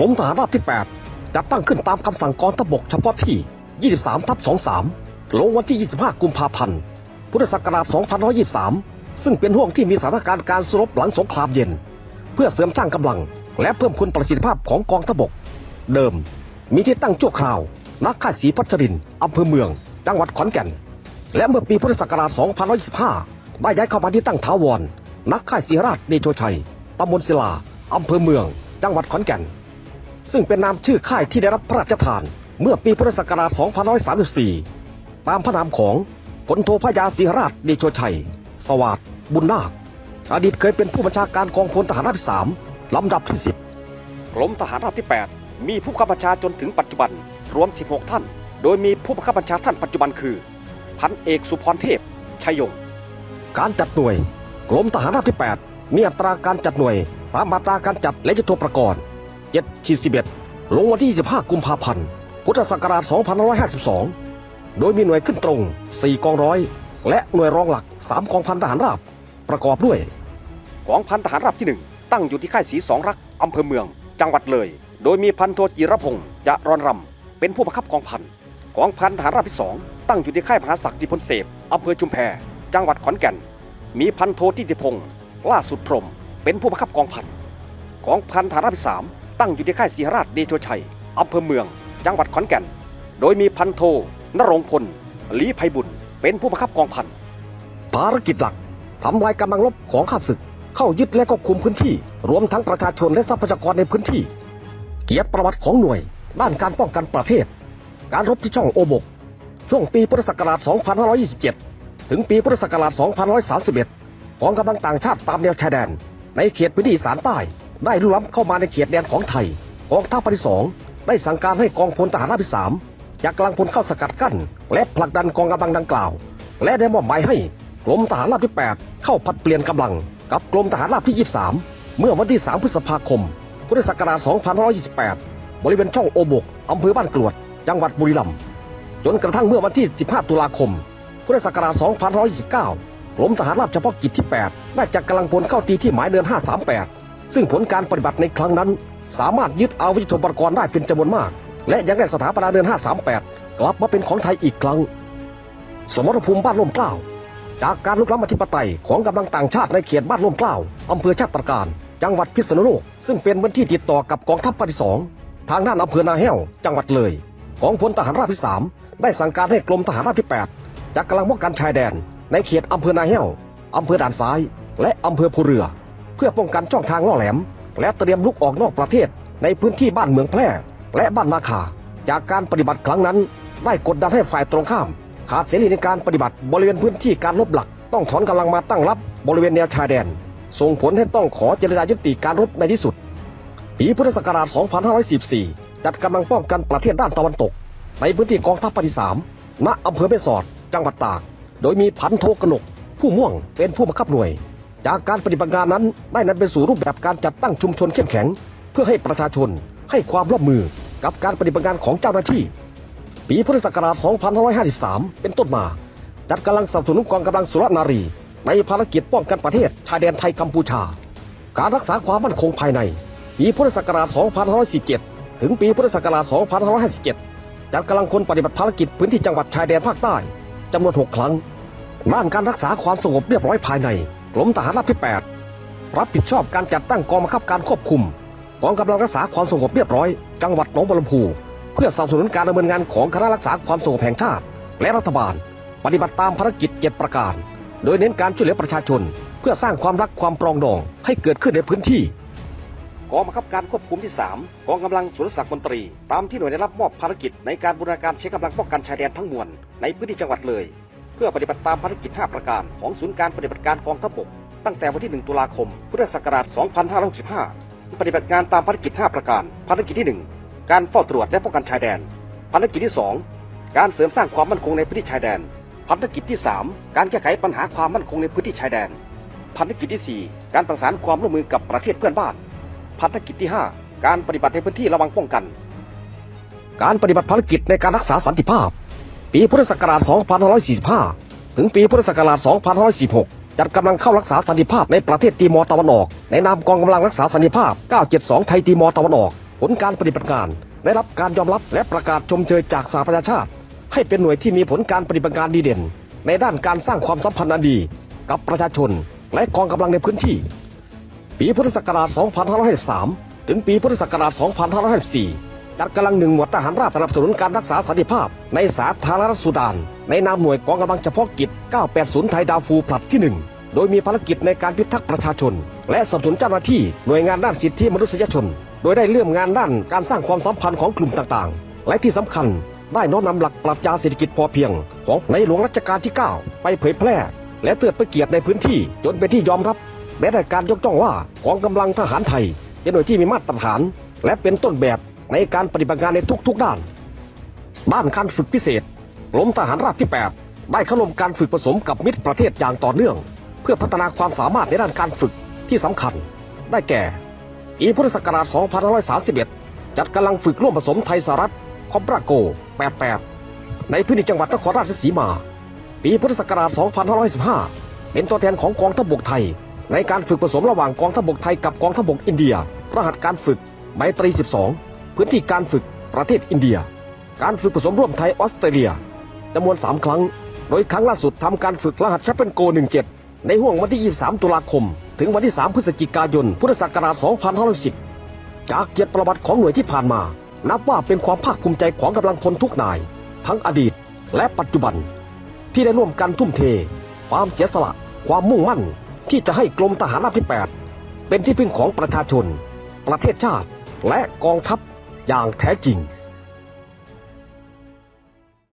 รมทหารราบที่ 8 จัดตั้งขึ้นตามคำสั่งกองทัพบกเฉพาะที่ 23ทับ23 ลงวันที่ 25 กุมภาพันธ์ พุทธศักราช 2523 ซึ่งเป็นห่วงที่มีสถานการณ์การสรบหลังสงครามเย็น เพื่อเสริมสร้างกำลัง และเพิ่มคุณประสิทธิภาพของกองทัพบก เดิม มีที่ตั้งชั่วคราวนักค่ายศรีพัชรินอำเภอเมือง จังหวัดขอนแก่น และเมื่อปีพุทธศักราช 2525 ได้ย้ายเข้ามาที่ตั้งถาวรนักค่ายศรีราชเดโชชัยตำบลศิลาอำเภอเมือง จังหวัดขอนแก่น ซึ่งเป็นนามชื่อค่ายที่ได้รับพระราชทาน เมื่อปีพุทธศักราช 2534 ตามพระนามของพลโทพยาศรีราชเดโชชัย สวัสดบุญนาค อดีตเคยเป็นผู้บัญชาการกองพลทหารราบที่3ลำดับที่ 10กรมทหารราบที่ 8 มีผู้บังคับบัญชาจนถึงปัจจุบัน รวม 16 ท่าน โดยมีผู้บังคับบัญชาท่านปัจจุบันคือ พันเอกสุพรเทพชัยยง การจัดหน่วยกรมทหารราบที่ 8 มีอัตราการจัดหน่วยตามมาตราการจัดและยุทโธปกรณ์ 7ขีด11 ลงวันที่ 25 กุมภาพันธ์ พุทธศักราช 2552 โดยมีหน่วยขึ้นตรง 4 กองร้อย และหน่วยรองหลัก 3 กองพันทหารราบ ประกอบด้วย กองพันทหารราบที่ 1 ตั้งอยู่ที่ค่ายศรีสองรัก อำเภอเมือง จังหวัดเลย โดยมีพันโทจิรพงศ์จะรอนรำ เป็นผู้บังคับกองพัน กองพันทหารราบที่ 2 ตั้งอยู่ที่ค่ายมหาศักดิ์ดิพลเสพอำเภอชุมแพ จังหวัดขอนแก่น มีพันโททิติพงศ์ล่าสุดพรหมเป็นผู้บังคับกองพันกองพันทหารราบที่3 ตั้งอยู่ที่ค่ายศรีราชเดโชชัยอำเภอเมือง จังหวัดขอนแก่น โดยมีพันโทนรงพลลีไพบุญเป็นผู้บังคับกองพันภารกิจหลักทำลายกำลังรบของข้าศึก เข้ายึดและควบคุมพื้นที่ รวมทั้งประชาชนและทรัพยากรในพื้นที่ เกียรติประวัติของหน่วย ด้านการป้องกันประเทศ การรบที่ช่องโอบก ช่วงปีพุทธศักราช 2527 ถึงปีพุทธศักราช 2531กองกำลังต่างชาติตามแนวชายแดน ในเขตพื้นที่สานใต้ ได้ลุกล้ำเข้ามาในเขตแดนของไทยกองทัพภาคที่สองได้สั่งการให้กองพลทหารราบที่สามจากกำลังพลเข้าสกัดกั้น และผลักดันกองกำลังดังกล่าว และได้มอบหมายให้กรมทหารราบที่ 8 เข้าผัดเปลี่ยนกำลัง กับกรมทหารราบที่ 23 เมื่อวันที่ 3 พฤษภาคม พุทธศักราช 2528 บริเวณช่องโอบกอำเภอบ้านกรวด จังหวัดบุรีรัมย์จนกระทั่งเมื่อวันที่ 15 ตุลาคม พุทธศักราช 2529 กรมทหารราบเฉพาะกิจที่ 8 ได้จัดกำลังพลเข้าตีที่หมายเดือน538 ซึ่งผลการปฏิบัติในครั้งนั้น สามารถยึดเอาวิทยุปกรณ์ได้เป็นจำนวนมาก และยังได้สถาปนาเดือน 538 กลับมาเป็นของไทยอีกครั้ง สมรภูมิบ้านล่มเกล้า จากการลุกล้ำอธิปไตยของกำลังต่างชาติในเขตบ้านล่มเกล้าอำเภอชาติตรการ จังหวัดพิษณุโลกซึ่งเป็นพื้นที่ติดต่อกับกองทัพภาคที่สองทางด้านอำเภอนาแห้วจังหวัดเลยกองพลทหารราบที่สามได้สั่งการให้กรมทหารราบที่ 8จากกำลังป้องกันชายแดน ในเขตอำเภอนาแห้วอำเภอด่านซ้าย และอำเภอภูเรือ พื่อป้องกันช่องทางล่อแหลม และเตรียมลุกออกนอกประเทศในพื้นที่บ้านเมืองแพร่ และบ้านนาคา จากการปฏิบัติครั้งนั้น ได้กดดันให้ฝ่ายตรงข้าม ขาดเสรีในการปฏิบัติบริเวณพื้นที่การรบหลัก ต้องถอนกำลังมาตั้งรับบริเวณแนวชายแดน ส่งผลให้ต้องขอเจรจายุติการรบในที่สุด ปีพุทธศักราช 2544จัดกำลังป้องกันประเทศด้านตะวันตก ในพื้นที่กองทัพภาคที่สามณอำเภอแม่สอด จังหวัดตาก โดยมีพันโทกนก ผู้ม่วงเป็นผู้บังคับหน่วย จากการปฏิบัติงานนั้นได้นำไปสู่รูปแบบการจัดตั้งชุมชนเข้มแข็ง เพื่อให้ประชาชนให้ความร่วมมือกับการปฏิบัติงานของเจ้าหน้าที่ ปีพุทธศักราช 2553 เป็นต้นมา จัดกำลังสนับสนุนกองกำลังสุรนารี ในภารกิจป้องกันประเทศชายแดนไทยกัมพูชา การรักษาความมั่นคงภายใน ปีพุทธศักราช 2547 ถึงปีพุทธศักราช 2557 จัดกำลังคนปฏิบัติภารกิจพื้นที่จังหวัดชายแดนภาคใต้จำนวน 6 ครั้งด้านการรักษาความสงบเรียบร้อยภายใน กรมทหารราบที่ 8 รับผิดชอบการจัดตั้งกองบังคับการควบคุมกองกำลังรักษาความสงบเรียบร้อย จังหวัดหนองบัวลำพู เพื่อสนับสนุนการดำเนินงานของคณะรักษาความสงบแห่งชาติ และรัฐบาล ปฏิบัติตามภารกิจเจ็ประการ โดยเน้นการช่วยเหลือประชาชน เพื่อสร้างความรักความปรองดองให้เกิดขึ้นในพื้นที่กองบังคับการควบคุมที่ 3 กองกำลังสุรศักดิ์มนตรี ตามที่หน่วยได้รับมอบภารกิจในการบูรณาการใช้กำลังป้องกันชายแดนทั้งมวลในพื้นที่จังหวัดเลย พื่อปฏิบัติตามภารกิจ 5 ประการของศูนย์การปฏิบัติการกองทัพบกตั้งแต่วันที่ 1 ตุลาคม พุทธศักราช 2565 ปฏิบัติงานตามภารกิจ 5 ประการ ภารกิจที่ 1 การเฝ้าตรวจและป้องกันชายแดน ภารกิจที่ 2 การเสริมสร้างความมั่นคงในพื้นที่ชายแดน ภารกิจที่ 3 การแก้ไขปัญหาความมั่นคงในพื้นที่ชายแดน ภารกิจที่ 4 การประสานความร่วมมือกับประเทศเพื่อนบ้าน ภารกิจที่ 5 การปฏิบัติในพื้นที่ระวังป้องกัน การปฏิบัติภารกิจในการรักษาสันติภาพ ปีพุทธศักราช 2545 ถึงปีพุทธศักราช 2546 จัดกำลังเข้ารักษาสันติภาพในประเทศตีมอร์ตะวันออก ในนามกองกำลังรักษาสันติภาพ 972 ไทยตีมอร์ตะวันออก ผลการปฏิบัติงานได้รับการยอมรับและประกาศชมเชยจากสหประชาชาติ ให้เป็นหน่วยที่มีผลการปฏิบัติงานดีเด่น ในด้านการสร้างความสัมพันธ์อันดี กับประชาชน และกองกำลังในพื้นที่ ปีพุทธศักราช 2503ถึงปีพุทธศักราช 2504 จัดกำลังหนึ่งหมวดทหารราบสนับสนุนการรักษาสันติภาพ ในสาธารณรัฐสุดาน ในนามหน่วยกองกำลังเฉพาะกิจ 980 ไทยดาวฟูผลัดที่ 1 โดยมีภารกิจในการพิทักษ์ประชาชน และสนับสนุนเจ้าหน้าที่หน่วยงานด้านสิทธิมนุษยชน โดยได้เลื่อมงานด้านการสร้างความสัมพันธ์ของกลุ่มต่างๆ และที่สำคัญได้น้อมนำหลักปรัชญาเศรษฐกิจพอเพียง ของในหลวงรัชกาลที่ 9 ไปเผยแพร่ และเตือนไปเกียรติในพื้นที่จนเป็นที่ยอมรับแม้แต่การยกย่องว่ากองกำลังทหารไทยเป็นหน่วยที่มีมาตรฐาน และเป็นต้นแบบ ในการปฏิบัติงานในทุกๆด้าน ด้านการฝึกพิเศษกรมทหารราบที่ 8 ได้เข้าร่วมการฝึกผสมกับมิตรประเทศอย่างต่อเนื่อง เพื่อพัฒนาความสามารถในด้านการฝึกที่สำคัญ ได้แก่ปีพุทธศักราช 2531 จัดกำลังฝึกร่วมผสมไทยสหรัฐคอมบราโก 88 ในพื้นที่จังหวัดนครราชสีมา ปีพุทธศักราช 2515 เป็นตัวแทนของกองทัพบกไทย ในการฝึกผสมระหว่างกองทัพบกไทยกับกองทัพบกอินเดีย รหัสการฝึกไมตรี 12 พื้นที่การฝึกประเทศอินเดีย การฝึกผสมร่วมไทยออสเตรเลียจำนวน 3 ครั้ง โดยครั้งล่าสุดทำการฝึกรหัสแชปเปิลโก 17 ในห่วงวันที่ 23 ตุลาคม ถึงวันที่ 3 พฤศจิกายน พุทธศักราช 2510 จากเกียรติประวัติของหน่วยที่ผ่านมา นับว่าเป็นความภาคภูมิใจของกำลังพลทุกนาย ทั้งอดีตและปัจจุบัน ที่ได้ร่วมกันทุ่มเท ความเสียสละ ความมุ่งมั่น ที่จะให้กรมทหารราบที่ 8 เป็นที่พึ่งของประชาชน ประเทศชาติ และกองทัพ อย่างแท้จริง